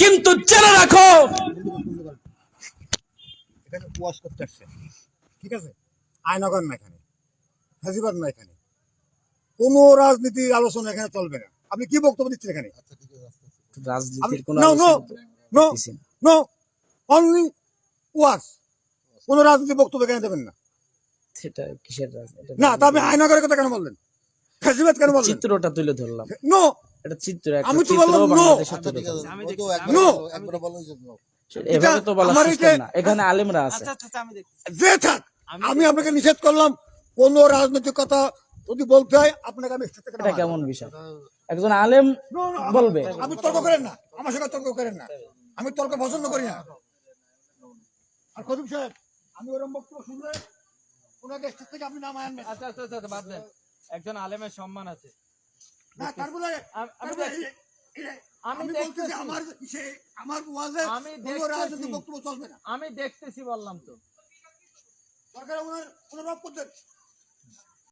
কিন্তু জেনে রাখো। এখানে ওয়াশ করতে আসছে। ঠিক আছে? আয়নগর না এখানে। হাজিবাদ না এখানে। কোনো রাজনীতির আলোচনা এখানে চলবে না। আপনি কি বক্তব্য দিচ্ছেন এখানে? রাজনীতির কোনো নো। নো অনলি ওয়াশ রাজনীতির বক্তব্য এখানে দেবেন না। সেটা কিসের রাজনীতি? না তবে আয়নগরের কথা কেন বললেন? হাজিবাদ কেন বললেন? চিত্রটা তুলে ধরলাম। নো এটা চিত্র আমি তো বললাম। নো এভাবে তো বলা সিস্টেম না। এখানে আলেমরা আছে। যে থাক আমি আপনাকে নিষেধ করলাম কোন রাজনৈতিক কথা যদি বলতে হয় আপনাকে আমি এটা কেমন বিষয়? একজন আলেম বলবে। আপনি তর্ক করেন না আমার সঙ্গে তর্ক করেন না। আমি তর্ক পছন্দ করি না। আর কদিম সাহেব আমি ওরকম বক্তব্য শুনলে ওনাকে স্টেজ থেকে আপনি নাম আনবেন। আচ্ছা আচ্ছা আচ্ছা বাদ দেন। একজন আলেমের সম্মান আছে। না আম- বলতেছি। আমার সে আমার ওয়াজে আমি কোনো দেখতেছি। রাজনৈতিক বক্তব্য চলবে না আমি দেখতেছি বললাম তো সরকার ওনার ওনার করতেন